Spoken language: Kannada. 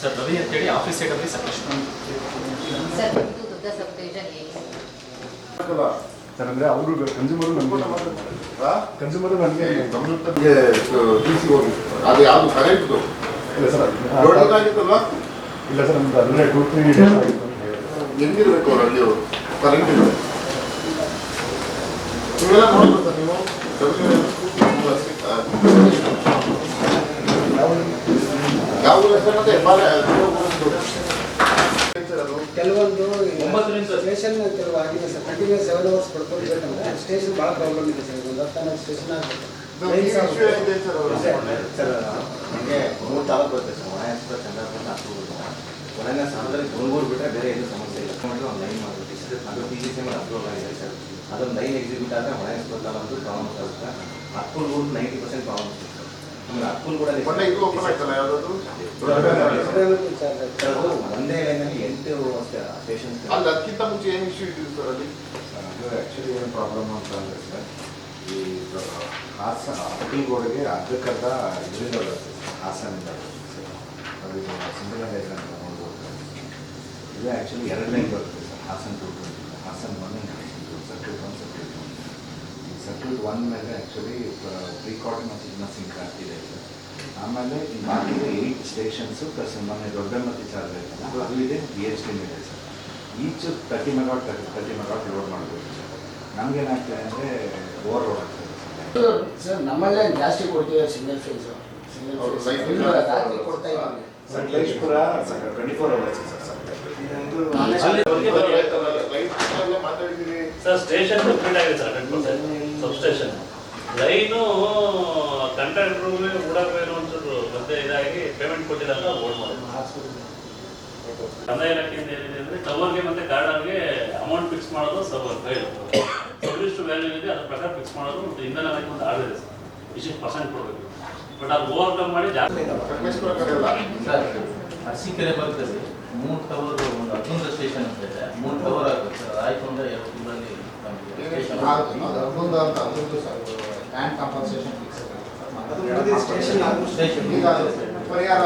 ಸರ್ ರವಿ ಅಂತೇಳಿ ಆಫೀಸ್ ಸೈಡ್ ಅಲ್ಲಿ ಸರ್ ಅಂದರೆ ಅವರು ಕನ್ಸ್ಯೂಮರು ನಮಗೆ ಕನ್ಸ್ಯೂಮರು ನನಗೆ ಕಂಪ್ಯೂಟರ್ಗೆ ಟಿ ಸಿ ಹೋಗಿ ಅದು ಯಾವುದು ಕರೆಂಟ್ದು ಇಲ್ಲ ಸರ್ ದೊಡ್ಡದಾಗಿತ್ತಲ್ಲ ಇಲ್ಲ ಸರ್ ನಮ್ದು ಅದನ್ನೇ ಟೂ ತ್ರೀ ಡೇಸ್ ಆಗಿತ್ತು. ನಿಂದಿರಬೇಕು ಅವರು ಕರೆಂಟ್ ಇದೆ. ನೀವೆಲ್ಲ ನೋಡ್ಬೋದು ಸರ್ ನೀವು? ಕೆಲವೊಂದು ಸ್ಟೇಷನ್ ಕೆಲವು ಆಗಿದೆ ಸರ್ ಕಂಟಿನ್ಯೂಸ್ ಸೆವೆನ್ ಅವರ್ಸ್ ಪಡ್ಕೊಳ್ಬೇಕಂದ್ರೆ ಸ್ಟೇಷನ್ ಭಾಳ ಪ್ರಾಬ್ಲಮ್ ಇದೆ ಸರ್. ಒಂದು ಹತ್ತು ಸ್ಟೇಷನ್ ಆಗಬೇಕು. ನಮಗೆ ಮೂರು ತಾಲೂಕು ಬರುತ್ತೆ ಸರ್. ಒಣ ಎಕ್ಸ್ಪ್ರೆಸ್ ಚಂದ್ರಪುರ ನಾಗಪುರ ಒಳಗೆ ಸಾಲದಲ್ಲಿ ಗುಣಗೂರು ಬಿಟ್ಟರೆ ಬೇರೆ ಏನು ಸಮಸ್ಯೆ ಇಲ್ಲ. ಮಾಡಿದ್ರೆ ಒಂದು ಲೈನ್ ಮಾಡಬೇಕು. ಅದು ಪಿ ಜಿ ಸಿ ಮೇಲೆ ಅಪ್ರೂವ್ ಆಗಿದೆ ಸರ್. ಅದೊಂದು ಲೈನ್ ಎಕ್ಸಿಕ್ಯೂಟ್ ಆದರೆ ಒಣ ಎಕ್ಸ್ಪ್ರೆಸ್ ಒಂದು ಪ್ರಾಬ್ಲಮ್ಸ್ ಆಗುತ್ತೆ ಕೂಡ ನೈಂಟಿ ಪರ್ಸೆಂಟ್ ಪ್ರಾಬ್ಲಮ್ಸ್ ಇದೆ ಸರ್ ಒಂದೇ ಎಂಟು ಅಲ್ಲ, ಅದಕ್ಕಿಂತ ಮುಂಚೆ ಏನು ಇಶ್ಯೂ ಸರ್ ಅಲ್ಲಿ? ಏನು ಪ್ರಾಬ್ಲಮ್ ಅಂತ ಸರ್ ಈ ಹಾಸನ ಅಕ್ಕಲ್ಗೋಡಿಗೆ ಅರ್ಧಕ್ಕರ್ಧ ಇದರಿಂದ ಬರುತ್ತೆ ಹಾಸನದಿಂದ ಸರ್ ಅದು ಸಿಂಗಲೈಸ್ ಅಂತ ಇದು ಆ್ಯಕ್ಚುಲಿ ಎರಡನೇ ಬರುತ್ತೆ sir Hassan to one circuit one circuit one ಈ ಸರ್ಕ್ಯೂಟ್ ಒನ್ ಮೇಲೆ ಆ್ಯಕ್ಚುಲಿ ಪ್ರಿಕಾರ್ಡ್ ಮತ್ತು ಇನ್ನೂ ಸಿಂಕ್ ಆಗ್ತಿದೆ ಸರ್ ಆಮೇಲೆ ಈ ಬಾಕಿ ಏಯ್ಟ್ ಸ್ಟೇಷನ್ಸು ಪ್ಲಸ್ ಮೊನ್ನೆ ದೊಡ್ಡಮತಿ ಚಾರ್ಜ್ ಆಯ್ತಲ್ಲ ಅಲ್ಲಿದೆ ಬಿ ಎಚ್ ಡಿ ಇದೆ sir. Each thirty megawatt thirty thirty megawatt load ಮಾಡಬೇಕು ಸರ್. ನಮಗೇನಾಗ್ತದೆ ಅಂದರೆ ಓವರ್ ಲೋಡ್ ಆಗ್ತದೆ ಸರ್. ನಮ್ಮಲ್ಲೇ ಜಾಸ್ತಿ ಕೊಡ್ತೀವಿ signal phase Sakleshpur twenty four hours sir. Sir station complete ಆಗಿದೆ sir hundred percent substation line ರೂಮೇ ಉಡಾಕೇನು ಒಂಚೂರು ಮತ್ತೆ ಇದಾಗಿ ಪೇಮೆಂಟ್ ಕೊಟ್ಟಿಲ್ಲ ಅಂತ ಓಡ್ ಮಾಡಿದ್ರು ಕಂದಾಯ ಇಲಾಖೆಯಿಂದ ಏನಿದೆ ಅಂದ್ರೆ ಟವರ್ಗೆ ಮತ್ತೆ ಗಾರ್ಡನ್ಗೆ ಅಮೌಂಟ್ ಫಿಕ್ಸ್ ಮಾಡೋದು ಸಬ್ ಕೈಲು ಎಷ್ಟು ವ್ಯಾಲ್ಯೂ ಇದೆ ಅದ್ರ ಪ್ರಕಾರ ಫಿಕ್ಸ್ ಮಾಡೋದು ಮತ್ತೆ ಇಂಧನ ಅದಕ್ಕೆ ಒಂದು ಆರ್ಡರ್ ಇದೆ ಸರ್ ಇಷ್ಟು ಪರ್ಸೆಂಟ್ ಕೊಡಬೇಕು. ಬಟ್ ಅದು ಓವರ್ಕಮ್ ಮಾಡಿ ಜಾಸ್ತಿ. ಸಕಲೇಶ್ಪುರ ಕೆರೆ ಅರಸೀಕೆರೆ ಭಾಗದಲ್ಲಿ ಮೂರು ಟವರ್ ಒಂದು ಹನ್ನೊಂದು ಸ್ಟೇಷನ್ ಅಂತ ಇದೆ ಮೂರು ಟವರ್ ಆಗುತ್ತೆ ಸರ್ ಆಯ್ತು ಅಂದ್ರೆ ಎರಡು ತಿಂಗಳಲ್ಲಿ ನಮಗೆ ಸ್ಟೇಷನ್ ಅದೊಂದು ಅಂತ ಅದೊಂದು ಲ್ಯಾಂಡ್ ಕಾಂಪನ್ಸೇಷನ್ ಫಿಕ್ಸ್ ಅದು ಸ್ಟೇಷನ್ ಪರಿಹಾರ